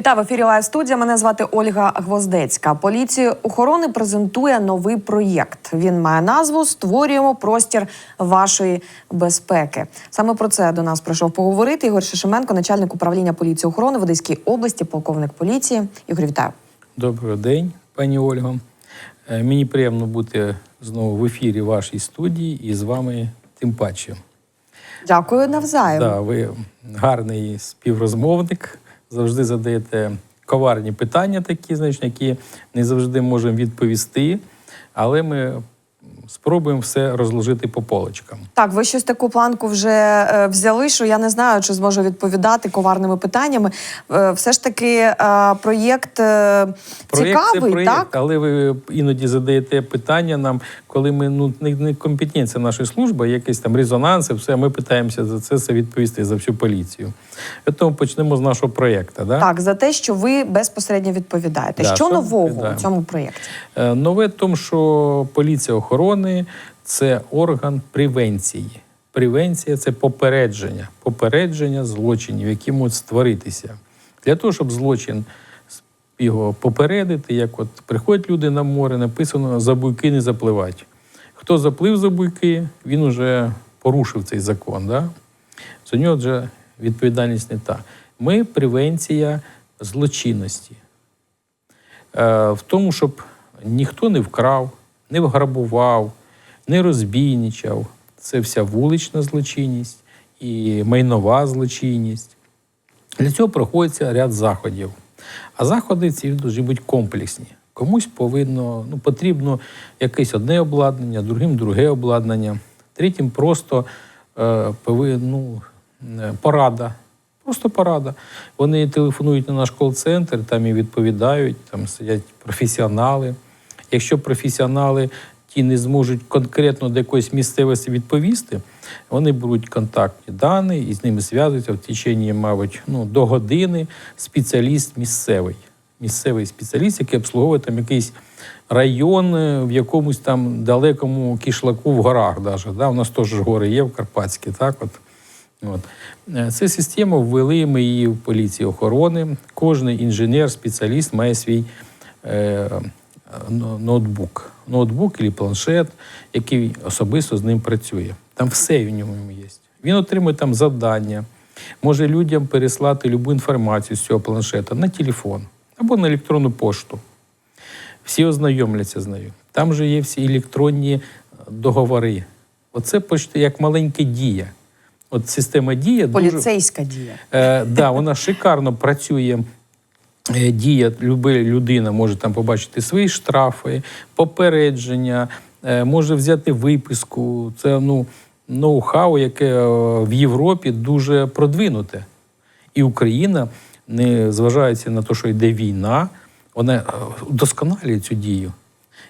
Вітаю в ефірі Лайв студія. Мене звати Ольга Гвоздецька. Поліція охорони презентує новий проєкт. Він має назву Створюємо простір вашої безпеки. Саме про це до нас прийшов поговорити Ігор Шишименко, начальник управління поліції охорони в Одеській області, полковник поліції. Ігор, вітаю. Добрий день, пані Ольго. Е, Мені приємно бути знову в ефірі вашій студії і з вами тим паче. Дякую навзаєм. Да, ви гарний співрозмовник, завжди задаєте коварні питання, такі, значні, які не завжди можемо відповісти, але ми спробуємо все розложити по полочкам. Так, ви щось таку планку вже е, взяли, що я не знаю, чи зможу відповідати коварними питаннями. Е, все ж таки, е, проєкт, е, Проєкт цікавий, це проєкт, так? але ви іноді задаєте питання нам, коли ми ну не, не компетентні, це наша служба, якийсь там резонанс, все. Ми питаємося за це все відповісти за всю поліцію. Тому почнемо з нашого проєкту. Да? Так, за те, що ви безпосередньо відповідаєте. Да, що що нового у цьому проєкті? Е, Нове в тому, що поліція охорони це орган превенції. Превенція це попередження, попередження злочинів, які можуть створитися. Для того, щоб злочин його попередити, як от приходять люди на море, написано за буйки не запливати. Хто заплив за буйки, він вже порушив цей закон. Да? За нього вже відповідальність не та. Ми превенція злочинності. Е, в тому, щоб ніхто не вкрав, не вграбував, не розбійничав. Це вся вулична злочинність і майнова злочинність. Для цього проходиться ряд заходів. А заходи ці повинні бути комплексні. Комусь повинно, ну, потрібно якесь одне обладнання, другим друге обладнання, третім просто е, повинно, ну, е, порада. Просто порада. Вони телефонують на наш кол-центр, там і відповідають, там сидять професіонали. Якщо професіонали ті не зможуть конкретно до якоїсь місцевості відповісти, вони беруть контактні дані і з ними зв'язуються в течение, мабуть, ну, до години спеціаліст місцевий. Місцевий спеціаліст, який обслуговує там якийсь район е, в якомусь там далекому кишлаку в горах. Даже, да? У нас теж гори є в Карпатській, так от. От. Е, Цю систему ввели ми її в поліції охорони. Кожний інженер, спеціаліст має свій е, ноутбук. Ноутбук або планшет, який особисто з ним працює. Там все в ньому є. Він отримує там завдання, може людям переслати любу інформацію з цього планшета на телефон або на електронну пошту. Всі ознайомляться з нею. Там же є всі електронні е, договори. Оце почти як маленька дія. От система дія дуже Поліцейська дія. Е, да, вона шикарно працює. Е, Дія, люба людина може там побачити свої штрафи, попередження, е, може взяти виписку. Це ну, ноу-хау, яке е, в Європі дуже продвинуте. І Україна, не зважаючи на те, що йде війна, вона удосконалює цю дію.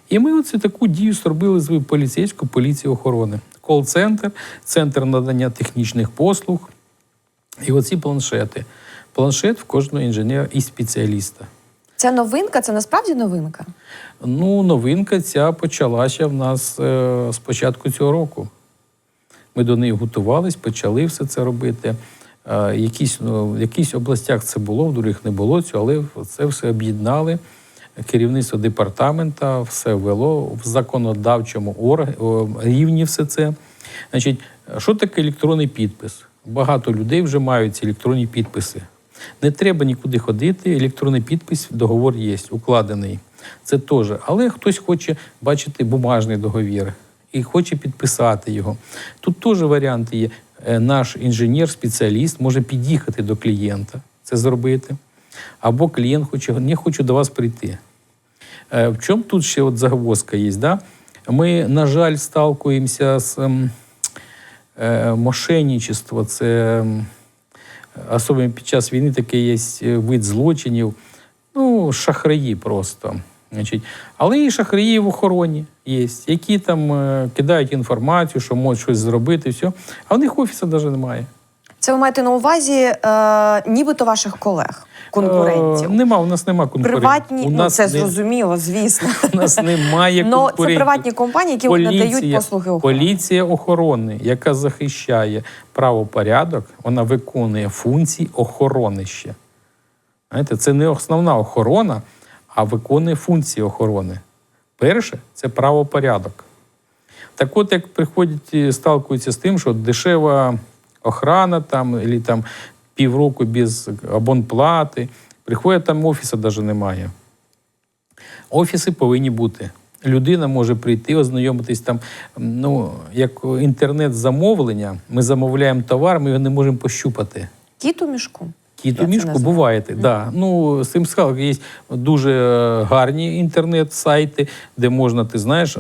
І ми оце таку дію зробили з поліцейську поліції охорони. Кол-центр, центр надання технічних послуг. І оці планшети. Планшет в кожного інженера і спеціаліста. Це новинка, це насправді новинка. Ну, новинка ця почалася в нас е, з початку цього року. Ми до неї готувались, почали все це робити. Е, якісь, ну, в якихось областях це було, в других не було цього, але це все об'єднали. Керівництво департамента все ввело в законодавчому рівні все це. Значить, що таке електронний підпис? Багато людей вже мають ці електронні підписи. Не треба нікуди ходити, електронний підпис, договор є, укладений. Це теж. Але хтось хоче бачити бумажний договір і хоче підписати його. Тут теж варіанти є. Е, Наш інженер-спеціаліст може під'їхати до клієнта, це зробити. Або клієнт хоче, не хочу до вас прийти. Е, В чому тут ще от загвоздка є? Да? Ми, на жаль, сталкуємося з ем, е, мошенничество. Це ем, особливо під час війни такий є е, вид злочинів. Ну, шахраї просто. Значить, але і шахраї в охороні є, які там е, кидають інформацію, що можуть щось зробити, все. а в них офісу навіть немає. Це ви маєте на увазі, е, нібито ваших колег, конкурентів. Е, нема, у нас нема конкурентів. Приватні, у ну це не- зрозуміло, звісно. У нас немає Ну, конкурентів. це приватні компанії, які надають послуги охорони. Поліція охорони, яка захищає правопорядок, вона виконує функції охорони ще. Знаєте, це не основна охорона, а виконує функції охорони. Перше це правопорядок. Так от, як приходять і сталкуються з тим, що дешева охрана там, або там півроку без абонплати, приходять там офісу навіть немає. Офіси повинні бути. Людина може прийти, ознайомитись там. Ну, як інтернет-замовлення, ми замовляємо товар, ми його не можемо пощупати. Кіт у мішку. Кіт у мішку називаю. буває. Да. Ну, з цим сказав, є дуже е, гарні інтернет-сайти, де можна, ти знаєш,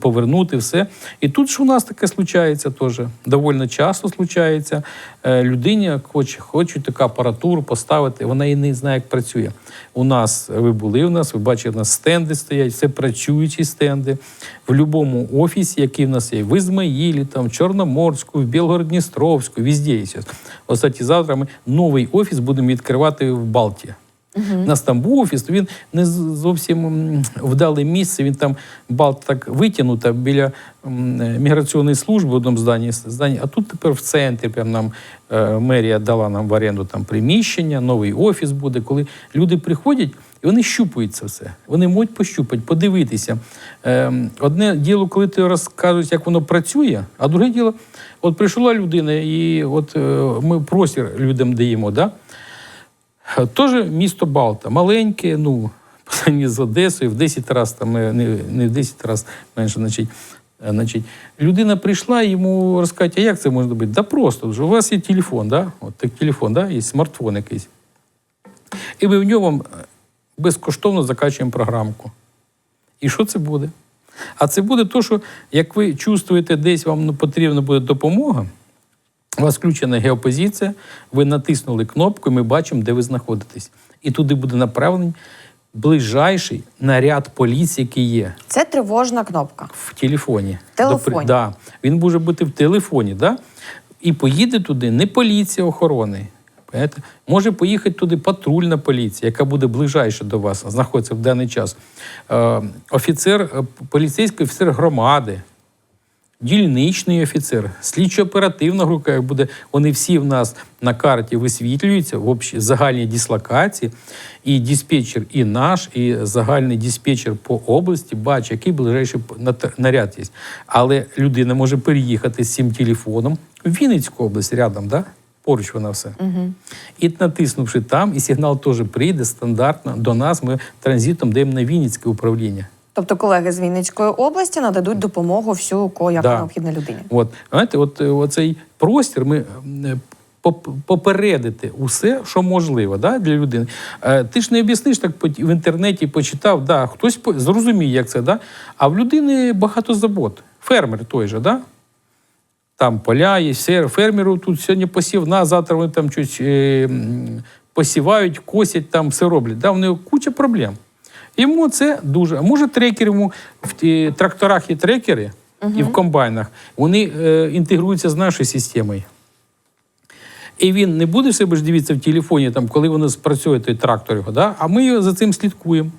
повернути все. І тут ж у нас таке случається теж. Довольно часто случається. Е, Людині хоче, хоче таку апаратуру поставити, вона і не знає, як працює. У нас ви були у нас, ви бачили, у нас стенди стоять, все працюючі стенди. В будь-якому офісі, який в нас є, в Ізмаїлі, там, в Чорноморську, в Білгород-Дністровську, везде є. Кстати, завтра ми новий офіс будемо відкривати в Балті. У нас там був офіс, то він не зовсім вдале місце. Він там Балт так витягнута біля е, міграційної служби в одному зданні, зданні. А тут тепер в центрі прям нам е, мерія дала нам в оренду там приміщення, новий офіс буде, коли люди приходять. І вони щупають це все. Вони можуть пощупати, подивитися. Ем, одне діло, коли ти розказуєш, як воно працює, а друге діло, от прийшла людина, і от е, ми простір людям даємо. Да? Теж місто Балта, маленьке, ну, з Одесою, в 10 разів, там, е, не, не в 10 разів менше, значить, е, значить, людина прийшла, йому розказати, а як це може бути? Да просто, у вас є телефон, да? От так телефон, да? є смартфон якийсь. І ми в ньому безкоштовно закачуємо програмку. І що це буде? А це буде то, що як ви чувствуєте, десь вам ну, потрібна буде допомога, у вас включена геопозиція, ви натиснули кнопку, і ми бачимо, де ви знаходитесь. І туди буде направлений ближайший наряд поліції, який є Це тривожна кнопка. в телефоні. В телефоні. Допри- Да. Він може бути в телефоні, да? і поїде туди не поліція охорони. Понимаєте? Може поїхати туди патрульна поліція, яка буде ближайше до вас, знаходиться в даний час. Е, офіцер, е, поліцейський офіцер громади, дільничний офіцер, слідчо-оперативна група, як буде, вони всі в нас на карті висвітлюються в общій загальній дислокації. І диспетчер, і наш, і загальний диспетчер по області бачить, який ближайший наряд є. Але людина може переїхати з цим телефоном в Вінницьку область рядом, да? Поруч вона все. І натиснувши там, і сигнал теж прийде стандартно до нас. Ми транзитом даємо на Вінницьке управління. Тобто колеги з Вінницької області нададуть допомогу всю, яку як Да. необхідна людині. От, знаєте, от е, оцей простір ми е, попередити усе, що можливо да, для людини. Е, Ти ж не об'ясниш так в інтернеті, почитав, да, хтось зрозуміє, як це, да? а в людини багато забот. Фермер той же, да? Там поля є, все, фермеру тут сьогодні посів, на завтра вони там щось е, посівають, косять, там все роблять. Да? В нього куча проблем. Йому це дуже. А може трекер йому в ті- тракторах є трекери і в комбайнах. Вони е, інтегруються з нашою системою. І він не буде себе ж дивитися в телефоні, там, коли воно спрацює той трактор його, да? а ми за цим слідкуємо.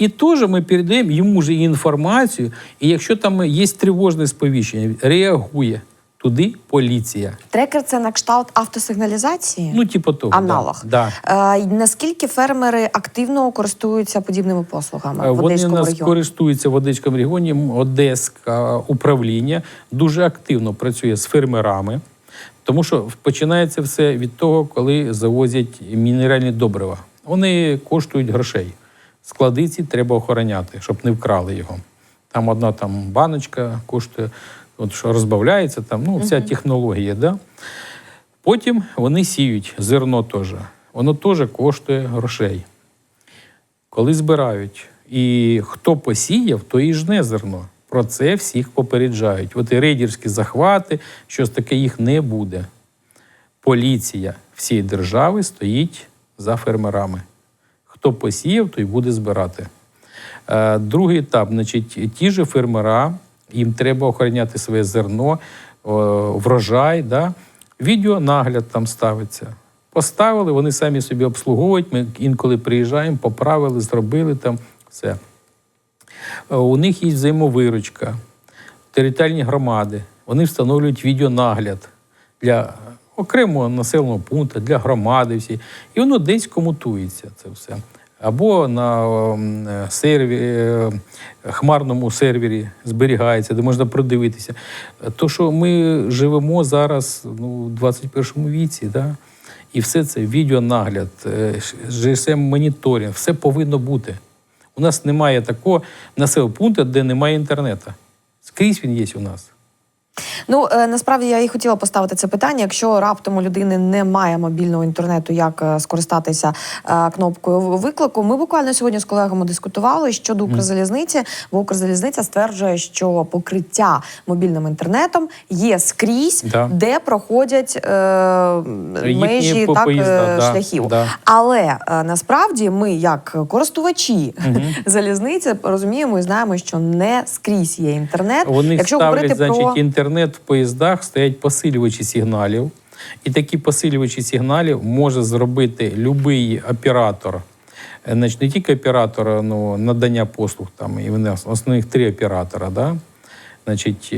І теж ми передаємо йому і інформацію, і якщо там є тривожне сповіщення, реагує туди поліція. Трекер це на кшталт автосигналізації. Ну, типу того. Аналог. Да. Да. Е, наскільки фермери активно користуються подібними послугами Е, в Вони Одеському нас регіоні? користуються в Одеському регіоні. Одеське управління дуже активно працює з фермерами, тому що починається все від того, коли завозять мінеральні добрива. Вони коштують грошей. Склади ці треба охороняти, щоб не вкрали його. Там одна там баночка коштує, от що розбавляється, там, ну, вся технологія. Да? Потім вони сіють зерно теж. Воно теж коштує грошей коли збирають. І хто посіяв, то і жне зерно. Про це всіх попереджають. От і рейдерські захвати, щось таке їх не буде. Поліція всієї держави стоїть за фермерами. Хто посіяв, той буде збирати. Е, Другий етап, значить, ті ж фермера, їм треба охороняти своє зерно, врожай. Да? Відеонагляд там ставиться. Поставили, вони самі собі обслуговують. Ми інколи приїжджаємо, поправили, зробили там все. Е, У них є взаємовиручка, територіальні громади. Вони встановлюють відеонагляд для окремого населеного пункту, для громади всі. І воно десь комутується це все. Або на ем, е, серві, е, хмарному сервері зберігається, де можна продивитися. То, що ми живемо зараз ну, в 21 віці, да? і все це відеонагляд, е, GSM-моніторинг, все повинно бути. У нас немає такого населеного пункту, де немає інтернету. Скрізь він є у нас. Ну е, насправді я і хотіла поставити це питання. Якщо раптом у людини немає мобільного інтернету, як е, скористатися е, кнопкою виклику? Ми буквально сьогодні з колегами дискутували щодо Укрзалізниці, бо Укрзалізниця стверджує, що покриття мобільним інтернетом є скрізь, Да. де проходять е, межі так, поїзда, да, шляхів. да. Але насправді ми, як користувачі залізниці, розуміємо і знаємо, що не скрізь є інтернет. Вони Якщо говорити значить, про інтернет в поїздах, стоять посилювачі сигналів. І такі посилювачі сигналів може зробити будь-який оператор. Е, Значить, не тільки оператор ну, надання послуг, там, і вони основних три оператора, да? значить,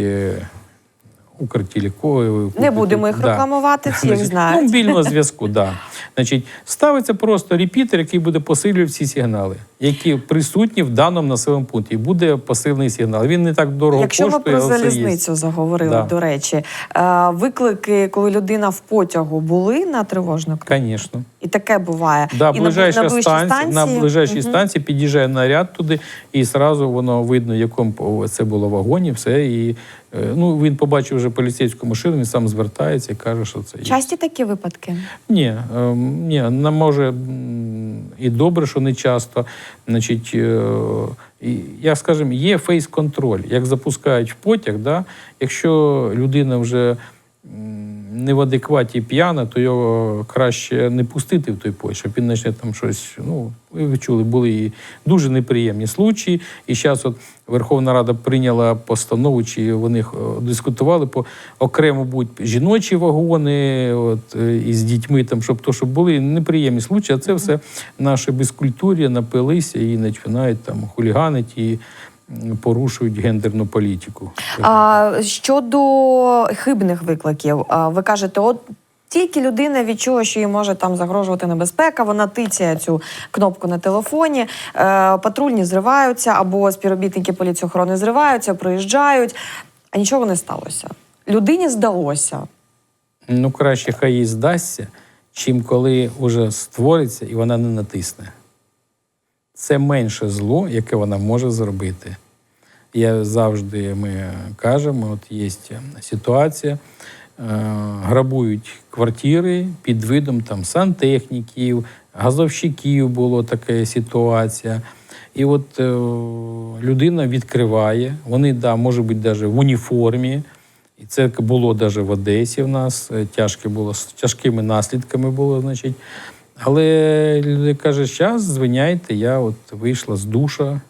е, Укртелеко. Не будемо їх рекламувати, всі їх знають. Ну, мобільного зв'язку, да. Значить, ставиться просто репітер, який буде посилювати всі сигнали, які присутні в даному населеному пункті. І буде посилений сигнал. Він не так дорого Якщо ми коштує, про але це є. залізницю заговорили, Да. до речі, е, виклики, коли людина в потягу були на тривожник, Звісно. і таке буває. Да, і ближайша на, на станція, на ближайшій Мгм. станції під'їжджає наряд туди, і зразу воно видно, в якому це було вагоні, все. І е, ну, він побачив вже поліцейську машину, він сам звертається і каже, що це є. Часті такі випадки. Ні, ем, ні, не може і добре, що не часто. Значить, Я і, як скажемо, є фейс-контроль. Як запускають в потяг, да, якщо людина вже не в адекваті п'яна, то його краще не пустити в той потяг, щоб він почне там щось. Ну, ви чули, були і дуже неприємні случаї. І зараз от Верховна Рада прийняла постанову, чи вони е, дискутували по окремо будуть жіночі вагони, от е, із дітьми, там, щоб то, щоб були неприємні случаї, а це все наше безкультур'я напилися і починають там хуліганити і порушують гендерну політику. А, щодо хибних викликів, ви кажете, от. Тільки людина відчула, що їй може там загрожувати небезпека, вона тицяє цю кнопку на телефоні, е, патрульні зриваються або співробітники поліції охорони зриваються, приїжджають, а нічого не сталося. Людині здалося. Ну, краще хай їй здасться, чим коли вже створиться і вона не натисне. Це менше зло, яке вона може зробити. Я завжди ми кажемо: от є ситуація, е, грабують квартири під видом там сантехніків, газовщиків була така ситуація. І от е, людина відкриває, вони, да, може бути навіть в уніформі. І це було навіть в Одесі в нас. е, Тяжке було, з тяжкими наслідками було, значить. Але люди каже, зараз звиняйте, я от вийшла з душа,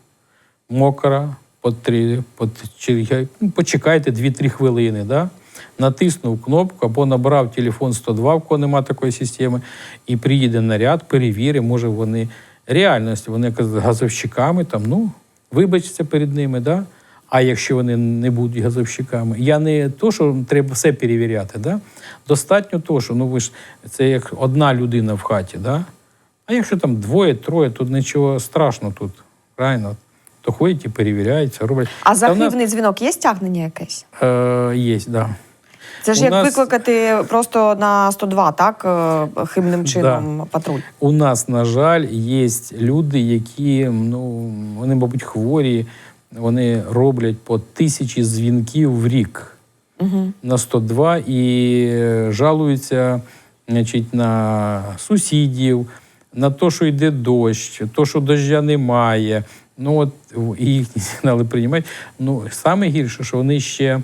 мокра, потри, пот, чи- ну, почекайте 2-3 хвилини. Да? Натиснув кнопку або набрав телефон 102, в кого немає такої системи, і приїде наряд, перевірить, може вони реальність, вони з газовщиками, там, ну, вибачте перед ними, да? А якщо вони не будуть газовщиками. Я не то, що треба все перевіряти. Да? Достатньо того, що ну, ви ж, це як одна людина в хаті. Да? А якщо там двоє, троє, тут нічого страшного тут, правильно? То ходять і перевіряють, роблять. А за хибний дзвінок є стягнення якесь? е, є, да. Це ж У як нас- викликати просто на 102, так? е, Хибним чином патруль. У нас, на жаль, є люди, які ну, вони, мабуть, хворі, вони роблять по тисячі дзвінків в рік Угу. на 102 і е, жалуються значить, на сусідів, на те, що йде дощ, то, що дождя немає. Ну, от, і їхні сигнали приймають. Ну, саме гірше, що вони ще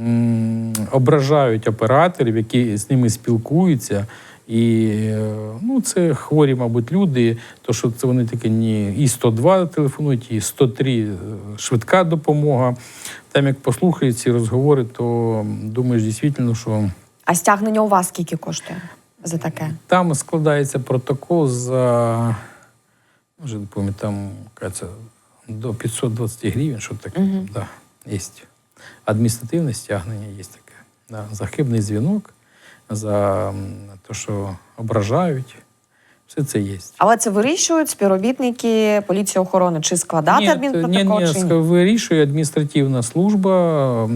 м, ображають операторів, які з ними спілкуються. І ну, це хворі, мабуть, люди, то що це вони такі ні, і 102 телефонують, і 103 е, швидка допомога. Там, як послухають ці розговори, то думаєш дійсно, що А стягнення у вас скільки коштує за таке? там складається протокол за, вже не пам'ятаю, до 520 гривень, що таке. Мгм. Да, є. Адміністративне стягнення є таке. Да, захибний дзвінок. За те, що ображають. Все це є. Але це вирішують співробітники поліції охорони, чи складати адмінпротокол, ні, ні, чи ні, ні? вирішує адміністративна служба,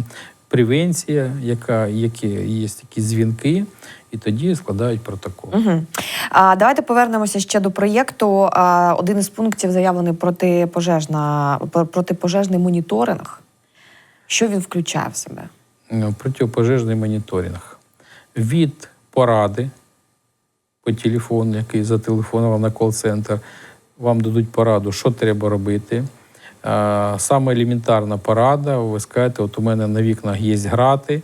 превенція, яка, які є такі дзвінки, і тоді складають протокол. Угу. А, давайте повернемося ще до проєкту. А, один із пунктів заявлений протипожежна, про- протипожежний моніторинг. Що він включає в себе? Ну, протипожежний моніторинг. Від поради по телефону, який зателефонував на кол-центр, вам дадуть пораду, що треба робити. Саме елементарна порада, ви скажете, от у мене на вікнах є грати,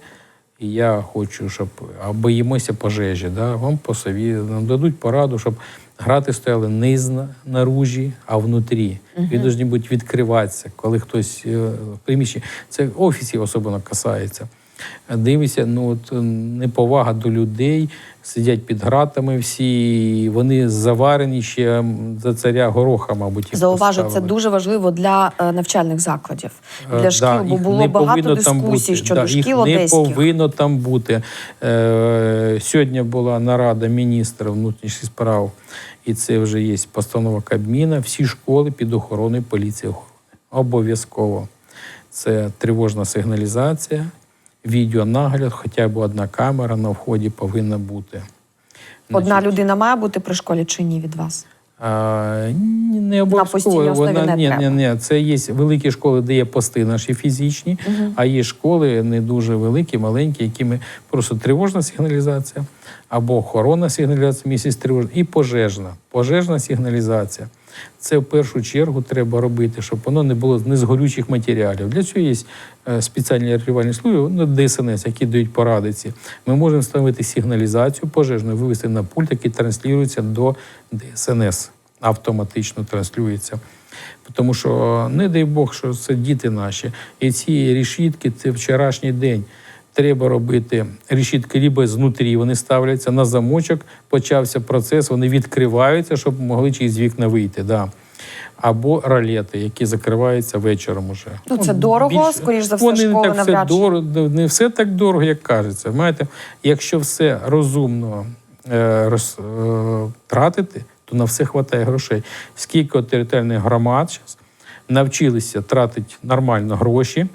і я хочу, щоб а боїмося пожежі. Да? Вам посові, нам дадуть пораду, щоб грати стояли не наружі, а внутрі. Вони повинні бути відкриватися, коли хтось е, в приміщенні. Це офісів особливо касається. Дивися, ну от е, неповага до людей, сидять під гратами всі, вони заварені ще за царя гороха, мабуть. їх Зауважу, це дуже важливо для е, навчальних закладів, Е, для шкіл, да, бо було багато дискусій бути. щодо Да, їх шкіл не повинно там бути. Е, сьогодні була нарада міністра внутрішніх справ, і це вже є постанова Кабміна. Всі школи під охороною поліції охорони. Обов'язково. Це тривожна сигналізація, відеонагляд, хоча б одна камера на вході повинна бути. Одна людина має бути при школі чи ні від вас? А, не обов'язково. Вона не ні, ні, ні. Це є великі школи, де є пости наші фізичні, а є школи не дуже великі, маленькі, якими просто тривожна сигналізація або охоронна сигналізація місяць тривожна, і пожежна. Пожежна сигналізація. Це в першу чергу треба робити, щоб воно не було не з горючих матеріалів. Для цього є е, спеціальні рятувальні служби, ну, ДСНС, які дають поради ці. Ми можемо встановити сигналізацію пожежну, вивести на пульт, який транслюється до ДСНС, автоматично транслюється. Тому що, не дай Бог, що це діти наші. І ці рішітки це вчорашній день. Треба робити решітки либо знутрі, вони ставляться на замочок, почався процес, вони відкриваються, щоб могли через вікна вийти. Да. Або ролети, які закриваються вечором уже. Ну, це дорого, скоріш за все, вони школи не так все навряд дорого, не все так дорого, як кажеться. Знаєте, якщо все розумно е, роз, е, тратити, то на все вистачає грошей. Скільки територіальних громад зараз навчилися тратити нормально гроші.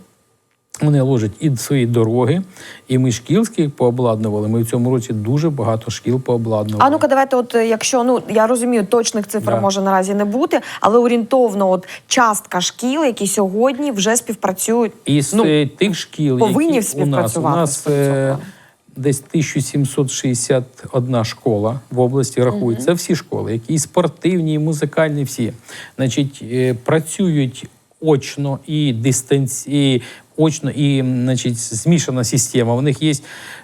Вони ложать і свої дороги, і ми шкілських пообладнували. Ми в цьому році дуже багато шкіл пообладнували. А ну-ка, давайте, от е, якщо ну я розумію, точних цифр Да. може наразі не бути, але орієнтовно, от частка шкіл, які сьогодні вже співпрацюють. Із ну, е, тих шкіл, повинні які у нас, у співпрацювати нас поліцією е, охорони. десь 1761 школа в області рахується. Це всі школи, які і спортивні, і музикальні, всі. Значить, працюють очно і дистанційно. Очно і значить, змішана система. У них є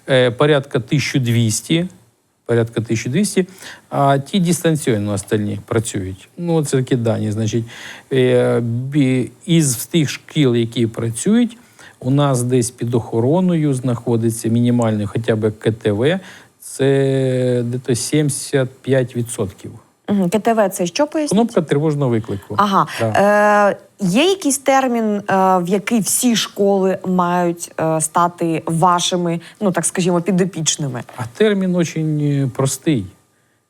е, порядка 1200 порядка 1200, а ті дистанційно остальні працюють. Ну, це такі дані. Значить, е, із тих шкіл, які працюють, у нас десь під охороною знаходиться мінімальний хоча б КТВ, це десь 75%. Угу. КТВ це що поясніть? Кнопка тривожного виклику. Ага. Да. Е, є якийсь термін, е, в який всі школи мають е, стати вашими, ну так скажімо, підопічними? А термін дуже простий.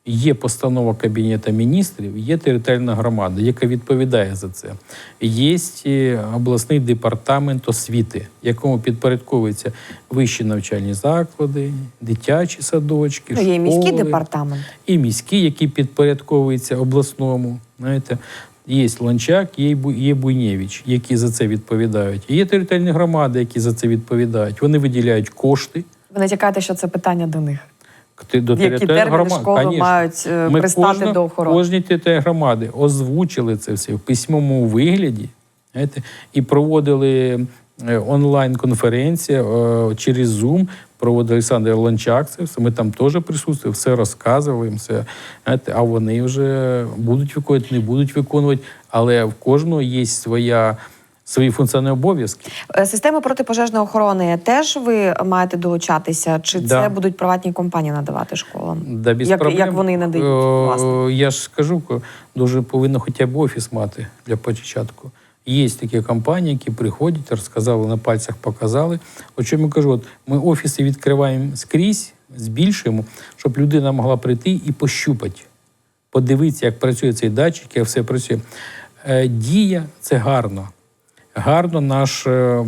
Є постанова Кабінету міністрів, є територіальна громада, яка відповідає за це. Є е, обласний департамент освіти, якому підпорядковуються вищі навчальні заклади, дитячі садочки, Ну, є і міський департамент. і міські, які підпорядковуються обласному. Знаєте, є Ланчак, є, є Буйнєвич, які за це відповідають. Є територіальні громади, які за це відповідають. Вони виділяють кошти. Ви натякаєте, що це питання до них. Ти до Які терміни громад. школи Конечно. мають е, Ми пристати кожна- до охорони? Кожні територіальні громади озвучили це все в письмовому вигляді знаєте, і проводили е, онлайн-конференція е, через Zoom. Проводив Олександр Ланчак. Це все. Ми там теж присутствували, все розказували їм все. Знаєте, а вони вже будуть виконувати, не будуть виконувати. Але в кожного є своя. Свої функціональні обов'язки. Е, Системи протипожежної охорони теж ви маєте долучатися, чи це будуть приватні компанії надавати школам? Да, без як, проблем. як вони надають? Е, власне? Я ж скажу, дуже повинно хоча б офіс мати для початку. Є такі компанії, які приходять, розказали на пальцях, показали. О чому я кажу, от ми офіси відкриваємо скрізь, збільшуємо, щоб людина могла прийти і пощупати, подивитися, як працює цей датчик, як все працює. Е, Дія це гарно. Гарно наш. е,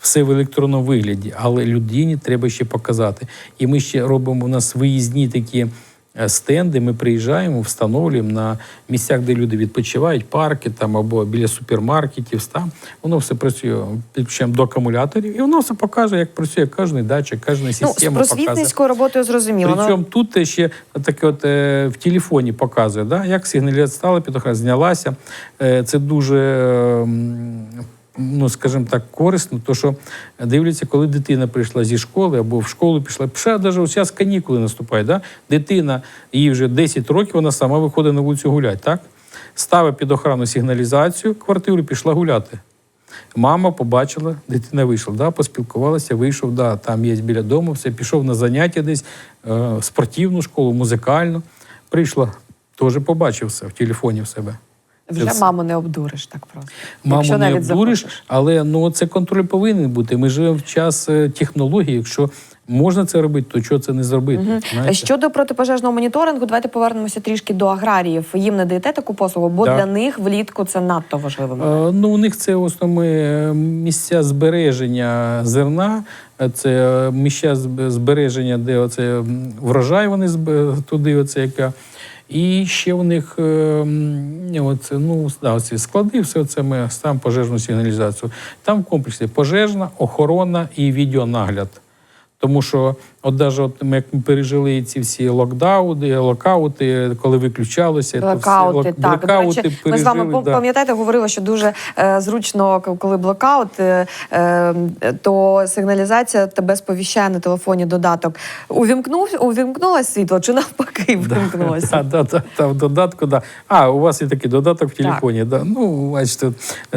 Все в електронному вигляді, але людині треба ще показати. І ми ще робимо у нас виїзні такі стенди. Ми приїжджаємо, встановлюємо на місцях, де люди відпочивають, парки там або біля супермаркетів. Там воно все працює підключаємо до акумуляторів, і воно все показує, як працює кожен датчик, кожна Ну, з система показує. просвітницькою роботою зрозуміло. Ну, Причому тут ще таке от е, в телефоні показує, да, як сигналізація стала, підохра знялася. Е, це дуже, е, м, ну скажімо так, корисно, то що дивляться, коли дитина прийшла зі школи або в школу пішла, пішла навіть ось зараз канікули наступають. Да? Дитина, їй вже 10 років, вона сама виходить на вулицю гуляти, так? Ставить під охрану сигналізацію квартиру, пішла гуляти. Мама побачила, дитина вийшла, да, поспілкувалася, вийшов, да, там є біля дому, все, пішов на заняття десь, е, спортивну школу, музикальну. Прийшла, теж побачив все в телефоні в себе. Вже все. маму не обдуриш так просто. Маму Якщо не обдуриш, захочеш. але ну, це контроль повинен бути. Ми живемо в час е, технологій. Якщо можна це робити, то чого це не зробити? знаєте? Щодо протипожежного моніторингу, давайте повернемося трішки до аграріїв. Їм не даєте таку послугу, бо Да. для них влітку це надто важливо. Е, Ну, у них це в основному е, місця збереження зерна, е, це місця збереження, де оце врожай вони туди, оце яка. І ще у них е, оце, ну, да, оці склади, все це ми сам пожежну сигналізацію. Там в комплексі пожежна, охорона і відеонагляд. Тому що, от даже от ми як ми пережили ці всі локдауни, локаути, коли виключалося, то все, Блекаути, лок- До речі, ми з вами да. пам'ятаєте, говорили, що дуже е, зручно, коли блокаут, е, е, то сигналізація тебе сповіщає на телефоні додаток. Увімкнув, увімкнулося світло чи навпаки вимкнулося? Да, да, да, да, в додатку, да. А, у вас є такий додаток в телефоні. Да. Ну, бачите,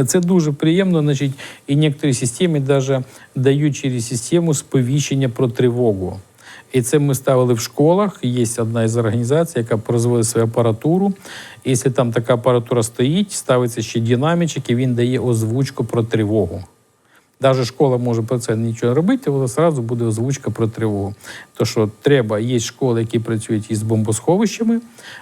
це дуже приємно. Значить, і некоторі системи даже дають через систему сповіщення про тривогу. І це ми ставили в школах. Є одна із організацій, яка производить свою апаратуру. Якщо там така апаратура стоїть, ставиться ще динамічок, і він дає озвучку про тривогу. Навіть школа може про це нічого не робити, але одразу буде озвучка про тривогу. То що треба, є школи, які працюють із бомбосховищами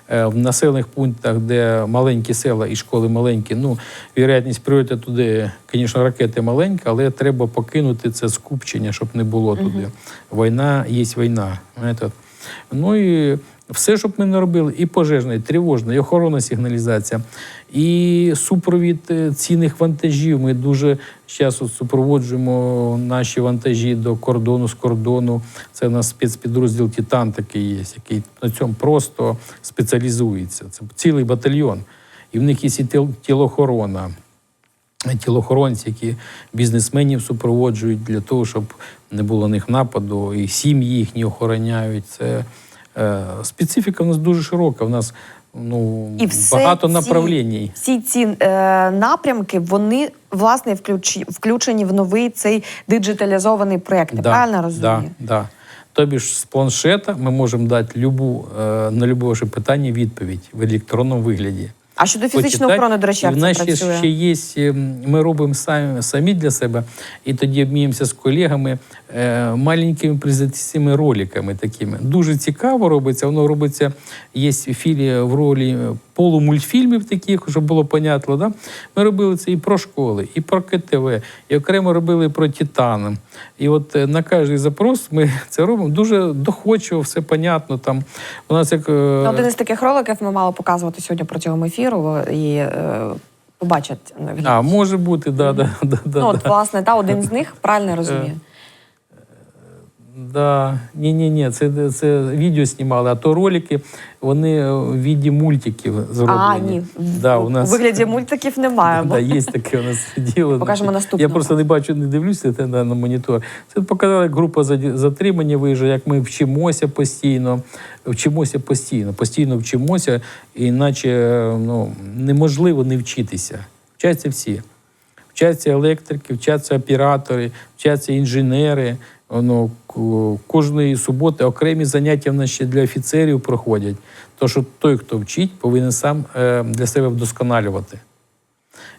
е, в населених пунктах, де маленькі села і школи маленькі. Ну, вірятність прильоту туди, звісно, ракети маленькі, але треба покинути це скупчення, щоб не було туди. Війна є війна. Ну і все, щоб ми не робили, і пожежна, і тривожна, і охоронна сигналізація, і супровід е, цінних вантажів. Ми дуже зараз супроводжуємо наші вантажі до кордону з кордону. Це у нас спецпідрозділ Титан такий є, який на цьому просто спеціалізується. Це цілий батальйон. І в них є і тілохорона тілохоронці, які бізнесменів супроводжують для того, щоб не було на них нападу, і сім'ї їхні охороняють. Це специфіка в нас дуже широка. В нас ну, І багато направлень. Всі ці е, напрямки вони власне включ, включені в новий цей диджиталізований проєкт. Да, правильно розумію? Да, да. Тобі ж з планшета ми можемо дати любу, е, на любе ваше питання відповідь в електронному вигляді. А щодо фізичної охорони, до речі, як це нас працює? ще є, ем, ми робимо самі, самі для себе, і тоді обміємося з колегами е, маленькими презентаційними роликами такими. Дуже цікаво робиться. Воно робиться, є філія в ролі е, полумультфільмів таких, щоб було понятно. Да? Ми робили це і про школи, і про КТВ, і окремо робили про Титан. І от е, на кожний запрос ми це робимо дуже доходчиво, все понятно. Там у нас як е, Ну, Один із таких роликів ми мали показувати сьогодні протягом ефіру і е, побачать. ну, а може бути, да, да, да, да, ну, от, власне, та один з них правильно я розумію. Да, ні, ні, ні, це, це відео знімали, а то ролики, вони в віді мультиків зроблені. А, ні. Да, у нас, У вигляді мультиків немає. Да, є таке у нас діло. Покажемо наступного. Я просто не бачу, не дивлюся на, на монітор. Це показали, як група затримання виїжджає, як ми вчимося постійно, вчимося постійно, постійно вчимося, іначе ну, неможливо не вчитися. Вчаться всі. Вчаться електрики, вчаться оператори, вчаться інженери. Воно кожної суботи окремі заняття в нас ще для офіцерів проходять. То що той, хто вчить, повинен сам е, для себе вдосконалювати.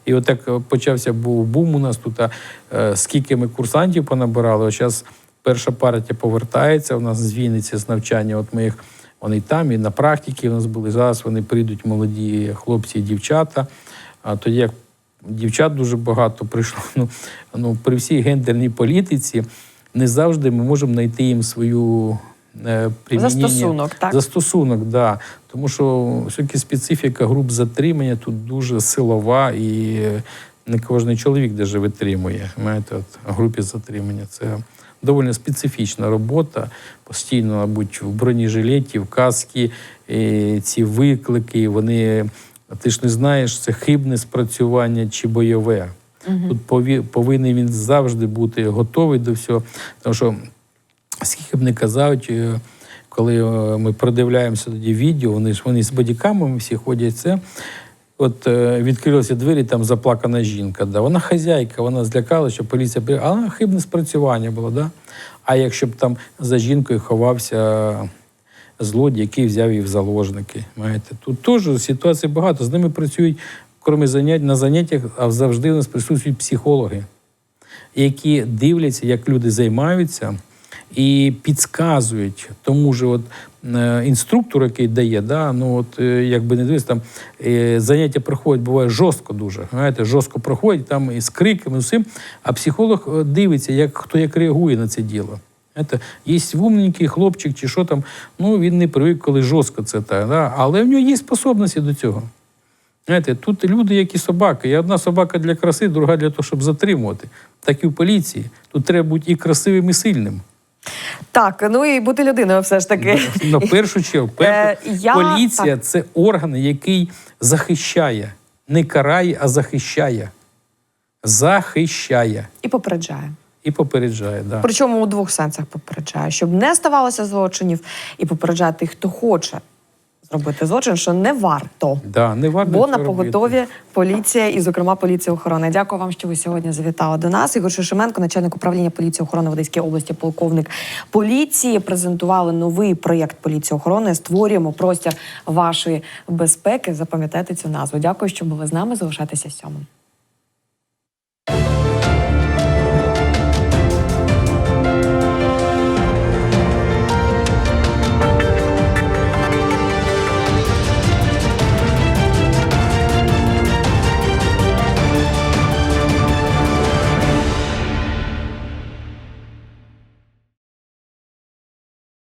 І от так е, почався був бум у нас тут. а, е, Скільки ми курсантів понабирали, зараз перша партія повертається. У нас з Вінниці з навчання. От ми їх вони там і на практиці у нас були. Зараз вони прийдуть молоді хлопці і дівчата. А тоді як дівчат дуже багато прийшло. Ну, ну при всій гендерній політиці не завжди ми можемо знайти їм свою е, примінення. Застосунок, так? Застосунок, да. Тому що все-таки специфіка груп затримання тут дуже силова і не кожен чоловік даже витримує. Знаєте, от групі затримання. Це доволі специфічна робота. Постійно, мабуть, в бронежилеті, в каски, ці виклики, вони. Ти ж не знаєш, це хибне спрацювання чи бойове. Тут пові- повинен він завжди бути готовий до всього. Тому що скільки б не казав, е, коли е, ми продивляємося тоді відео, вони ж вони з бодікамами всі ходять це. От е, відкрилися двері, там заплакана жінка. Да. Вона хазяйка, вона злякала, що поліція при... А вона хибне спрацювання було, да? А якщо б там за жінкою ховався злодій, який взяв її в заложники. Маєте? Тут теж ситуацій багато. З ними працюють, крім занять, на заняттях, а завжди у нас присутствують психологи які дивляться, як люди займаються, і підказують тому ж от, е, інструктору, який дає, да, ну от е, якби не дивись, там е, заняття проходять, буває жорстко дуже. Знаєте, жорстко проходять там і з криками, і всім. А психолог дивиться, як хто як реагує на це діло. Знаєте, є умненький хлопчик чи що там, ну він не привик, коли жорстко це так, да, але в нього є способності до цього. Знаєте, тут люди, як і собаки. Є одна собака для краси, друга для того, щоб затримувати. Так і в поліції. Тут треба бути і красивим, і сильним. Так, ну і бути людиною все ж таки. На першу чергу, першу, Е, я- поліція так. це орган, який захищає, не карає, а захищає. Захищає І попереджає. і попереджає. Да. Причому у двох сенсах попереджає, щоб не ставалося злочинів, і попереджає тих, хто хоче зробити злочин, що не варто. Да, не варто Бо на поготові поліція і, зокрема, поліція охорони. Дякую вам, що ви сьогодні завітали до нас. Ігор Шишименко, начальник управління поліції охорони в Одеській області, полковник поліції, презентували новий проєкт поліції охорони. Створюємо простір вашої безпеки. Запам'ятайте цю назву. Дякую, що були з нами. Залишайтеся сьомим.